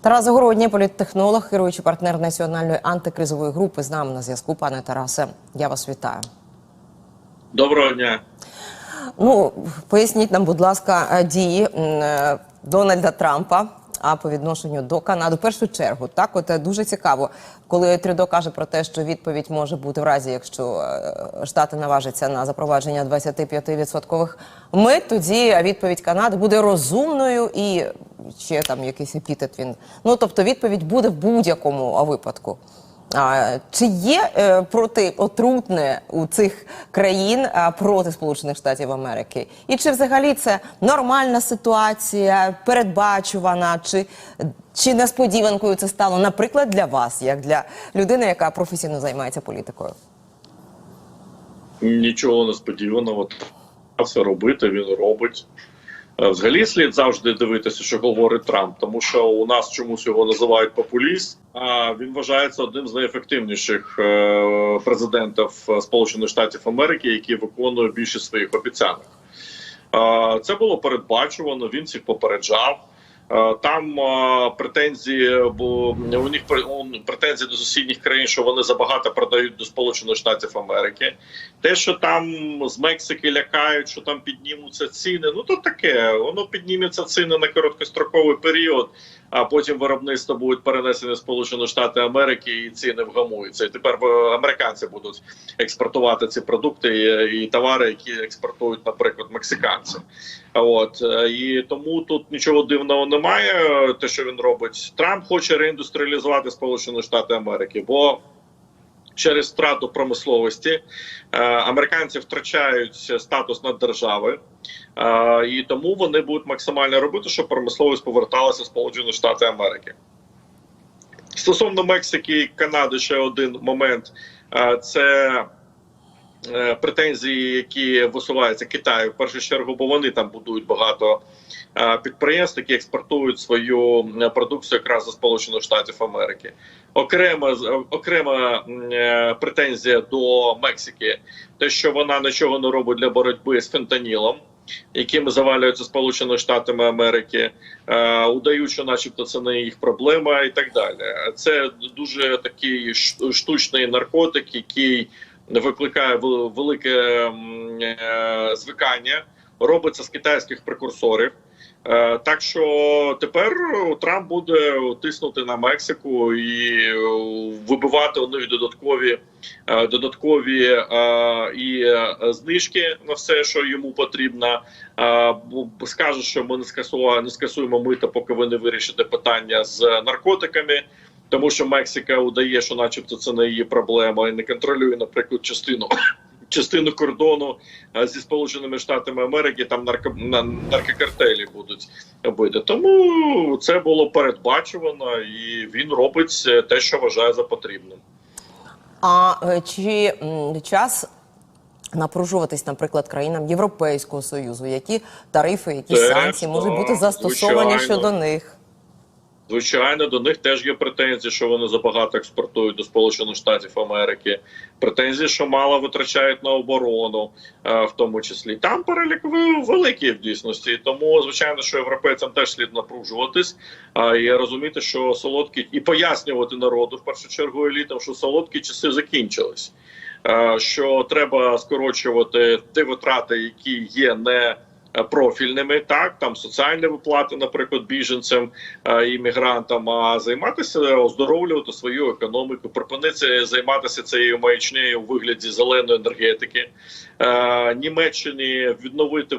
Тарас Загородній, політтехнолог, керуючий партнер національної антикризової групи. З нами на зв'язку. Пане Тарасе, я вас вітаю. Доброго дня. Ну поясніть нам, будь ласка, е, дії е, Дональда Трампа. А по відношенню до Канади, в першу чергу, так от е, дуже цікаво, коли Трюдо каже про те, що відповідь може бути в разі, якщо е, штати наважаться на запровадження 25% мит, тоді відповідь Канади буде розумною і ще там якийсь епітет він. Ну тобто відповідь буде в будь-якому випадку. А, чи є е, протиотрутне у цих країн а, проти Сполучених Штатів Америки? І чи взагалі це нормальна ситуація, передбачувана, чи, чи несподіванкою це стало, наприклад, для вас, як для людини, яка професійно займається політикою? Нічого несподіваного. Все робити, він робить. Е, Взагалі слід завжди дивитися, що говорить Трамп, тому що у нас чомусь його називають популіст. А він вважається одним з найефективніших е, президентів Сполучених Штатів Америки, який виконує більшість своїх обіцянок. Е, Це було передбачувано. Він всіх попереджав. Е, Там е, претензії, бо у них пре- претензії до сусідніх країн, що вони забагато продають до Сполучених Штатів Америки. Те, що там з Мексики лякають, що там піднімуться ціни. Ну то таке, воно підніметься ціни на короткостроковий період, а потім виробництво будуть перенесені в Сполучені Штати Америки і ціни вгамуються. І тепер е, американці будуть експортувати ці продукти і, і товари, які експортують, наприклад, мексиканці. От е, і тому тут нічого дивного немає. Те, що він робить, Трамп хоче реіндустріалізувати Сполучені Штати Америки, бо через втрату промисловості е, американці втрачають статус наддержави, е, і тому вони будуть максимально робити, щоб промисловість поверталася в Сполучені Штати Америки. Стосовно Мексики і Канади, ще один момент Е, це претензії, які висуваються Китаю в першу чергу, бо вони там будують багато підприємств, які експортують свою продукцію якраз до Сполучених Штатів Америки. Окрема окрема е, претензія до Мексики, те, що вона нічого не робить для боротьби з фентанілом. Якими завалюються Сполученими Штатами Америки, е, удають, що, начебто, це не їх проблема, і так далі. Це дуже такий штучний наркотик, який викликає велике е, звикання, робиться з китайських прекурсорів. Е, Так що тепер Трамп буде тиснути на Мексику і вибивати у них додаткові е, додаткові е, і знижки на все, що йому потрібно. Скаже, що ми не скасуємо, не скасуємо мита, поки ви не вирішите питання з наркотиками. Тому що Мексика удає, що, начебто, це не її проблема, і не контролює, наприклад, частину частину кордону е, зі Сполученими Штатами Америки. Там нарко, наркокартелі будуть бити. Тому це було передбачувано, і він робить е, те, що вважає за потрібним. А е, чи час напружуватись, наприклад, країнам Європейського союзу? Які тарифи, які Це, санкції можуть бути застосовані звичайно. щодо них? Звичайно, до них теж є претензії, що вони забагато експортують до Сполучених Штатів Америки. Претензії, що мало витрачають на оборону, е, в тому числі там перелік великий в дійсності. Тому звичайно, що європейцям теж слід напружуватись і розуміти, що солодкі і пояснювати народу в першу чергу елітам, що солодкі часи закінчились. Е, Що треба скорочувати ті витрати, які є не профільними, так там соціальні виплати, наприклад, біженцям е, іммігрантам, а займатися оздоровлювати свою економіку, припинити займатися цією маячнею у вигляді зеленої енергетики, е, Німеччині відновити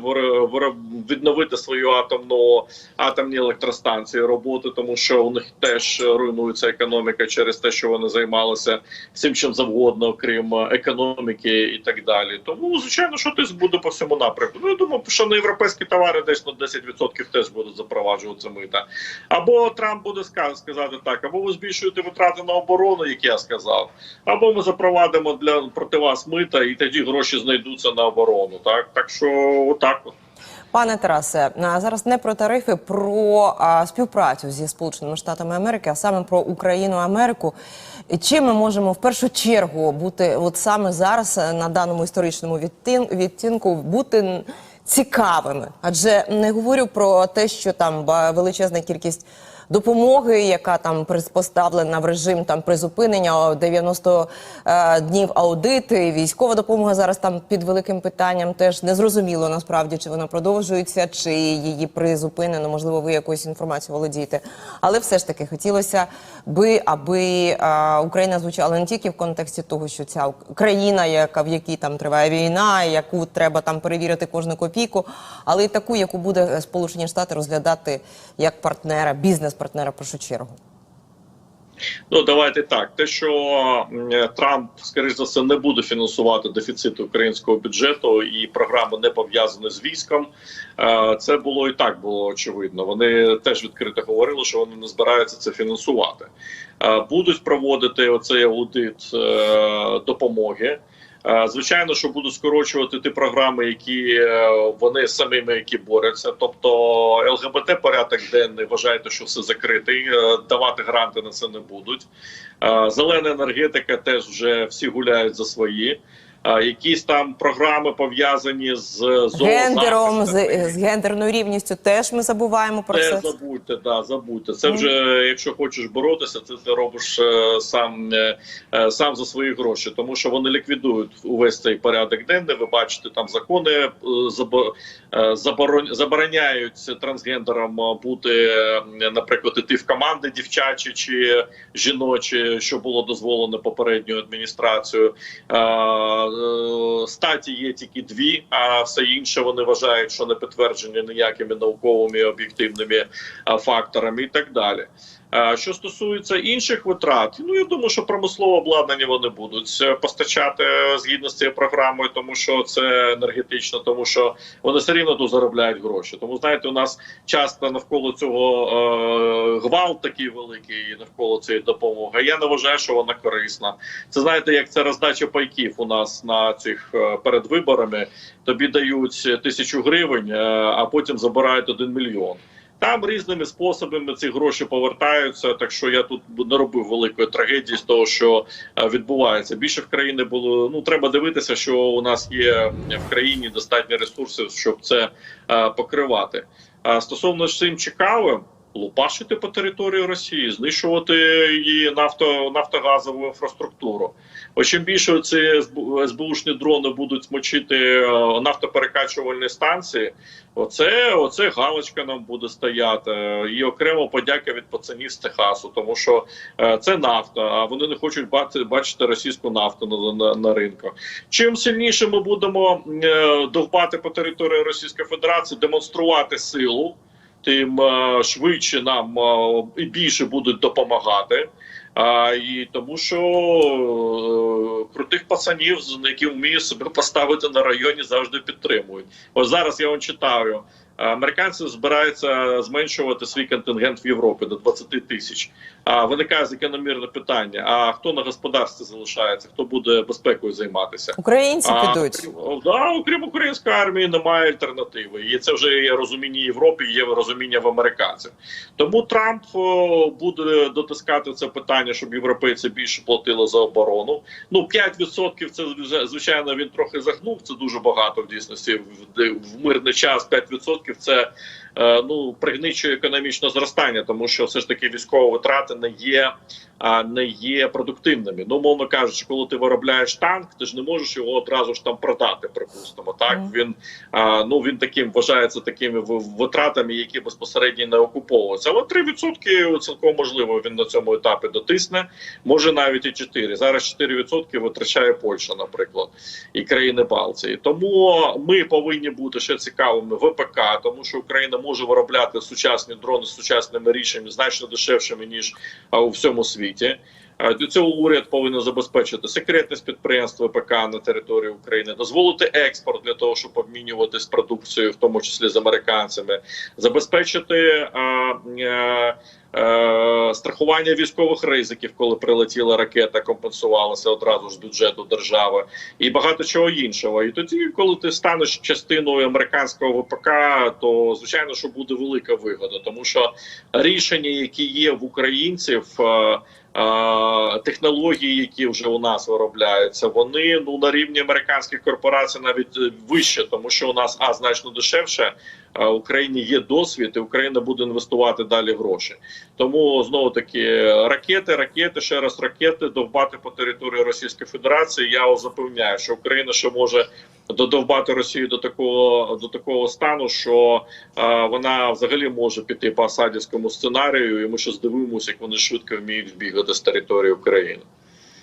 відновити свою атомну атомні електростанції роботи, тому що у них теж руйнується економіка через те, що вони займалися всім чим завгодно, окрім е, економіки і так далі. Тому звичайно, що тиск буде по всьому напрямку. Ну я думаю, що на європейські товари десь на 10% теж будуть запроваджуватися мита. Або Трамп буде сказати так, або ви збільшуєте витрати на оборону, як я сказав, або ми запровадимо для проти вас мита, і тоді гроші знайдуться на оборону. Так, так що отак от. Пане Тарасе, зараз не про тарифи, про а, співпрацю зі Сполученими Штатами Америки, а саме про Україну Америку. Чим ми можемо в першу чергу бути, от саме зараз е, на даному історичному відтин- відтінку, бути цікавими? Адже не говорю про те, що там величезна кількість допомоги, яка там приспоставлена в режим там призупинення 90 е, днів аудити. Військова допомога зараз там під великим питанням. Теж незрозуміло насправді, чи вона продовжується, чи її призупинено. Можливо, ви якоюсь інформацією володієте. Але все ж таки хотілося би, аби е, Україна звучала не тільки в контексті того, що ця країна, яка в якій там триває війна, яку треба там перевірити кожну копійку, але й таку, яку буде Сполучені Штати розглядати як партнера, бізнес-партнера в першу чергу. Ну давайте так. Те, що Трамп, скоріш за все, не буде фінансувати дефіцит українського бюджету і програми не пов'язані з військом. е, Це було і так було очевидно. Вони теж відкрито говорили, що вони не збираються це фінансувати. Е, Будуть проводити оцей аудит е, допомоги. Е, Звичайно, що будуть скорочувати ті програми, які е, вони самими які борються. Тобто ЛГБТ порядок денний вважаєте, що все закритий. е, Давати гранти на це не будуть. Зелена енергетика теж вже всі гуляють за свої. Е, Якісь там програми пов'язані з Гендером, з, з гендерною рівністю теж ми забуваємо про Це це. забудьте, да, забудьте. Це вже якщо хочеш боротися, це ти робиш е, сам е, е, сам за свої гроші, тому що вони ліквідують увесь цей порядок денний. Ви бачите, там закони е, забо- е, заборон- забороняють трансгендерам е, бути, е, наприклад, іти в команди дівчачі чи жіночі, що було дозволено попередньою адміністрацією. Е, е, Статі є тільки дві, а все інше вони вважають, що не підтверджені ніякими науковими об'єктивними факторами і так далі. А, Що стосується інших витрат, ну я думаю, що промислове обладнання вони будуть е, постачати е, згідно з цією програмою, тому що це енергетично, тому що вони все рівно тут заробляють гроші. Тому знаєте, у нас часто навколо цього е, гвалт такий великий навколо цієї допомоги. Я не вважаю, що вона корисна. Це знаєте, як це роздача пайків у нас на цих е, перед виборами. Тобі дають тисячу гривень, е, а потім забирають один мільйон. Там різними способами ці гроші повертаються. Так що я тут не робив великої трагедії з того, що е, відбувається. Більше в країни було. Ну треба дивитися, що у нас є в країні достатньо ресурсів, щоб це е, покривати. А стосовно цим цікавим. Лупашити по території Росії, знищувати її нафто, нафтогазову інфраструктуру. Чим більше ці СБУ СБУшні дрони будуть смочити е, нафтоперекачувальні станції, оце, оце галочка нам буде стояти. І окремо подяка від пацанів з Техасу, тому що е, це нафта, а вони не хочуть бачити, російську нафту на, на, на ринку. Чим сильніше ми будемо е, довбати по території Російської Федерації, демонструвати силу тим швидше нам і більше будуть допомагати. А, і тому що е, крутих пацанів, які вміють себе поставити на районі, завжди підтримують. Ось зараз я вам читаю. Американці збираються зменшувати свій контингент в Європі до 20 тисяч. А виникає закономірне питання: а хто на господарстві залишається? Хто буде безпекою займатися? Українці А, підуть. Окрім, да, окрім української армії немає альтернативи. І це вже є розуміння Європи, є розуміння в американців. Тому Трамп о, буде дотискати це питання, щоб європейці більше платили за оборону. Ну 5% це звичайно він трохи загнув. Це дуже багато в дійсності. В, в мирний час 5% це е, ну пригничує економічне зростання, тому що все ж таки військові витрати не є не є продуктивними. Ну, мовно кажучи, коли ти виробляєш танк, ти ж не можеш його одразу ж там продати. Припустимо, так він ну він таким вважається такими витратами, які безпосередньо не окуповуються. Але 3% цілком можливо він на цьому етапі дотисне. Може навіть і 4. Зараз 4% витрачає Польща, наприклад, і країни Балтії. Тому ми повинні бути ще цікавими ВПК, тому що Україна може виробляти сучасні дрони з сучасними рішеннями значно дешевшими ніж у всьому світі. Е, Для цього уряд повинен забезпечити секретність підприємств ВПК на території України, дозволити експорт для того, щоб обмінюватись продукцією, в тому числі з американцями, забезпечити е, е, е, страхування військових ризиків, коли прилетіла ракета, компенсувалася одразу з бюджету держави, і багато чого іншого. І тоді, коли ти станеш частиною американського ВПК, то звичайно, що буде велика вигода, тому що рішення, які є в українців. Технології, які вже у нас виробляються, вони ну на рівні американських корпорацій навіть е, вище, тому що у нас а значно дешевше. Україні є досвід, і Україна буде інвестувати далі гроші. Тому знову таки ракети, ракети, ще раз ракети довбати по території Російської Федерації. Я запевняю, що Україна ще може додовбати Росію до такого до такого стану, що е, вона взагалі може піти по асадівському сценарію, і ми ще здивуємося, як вони швидко вміють бігати з території України.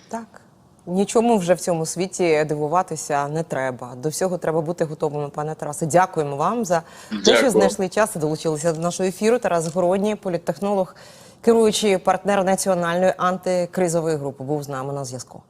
Так. Нічому вже в цьому світі дивуватися не треба. До всього треба бути готовими, пане Тарасе. Дякуємо вам за те, що знайшли час і долучилися до нашого ефіру. Тарас Городній, політтехнолог, керуючий партнер національної антикризової групи, був з нами на зв'язку.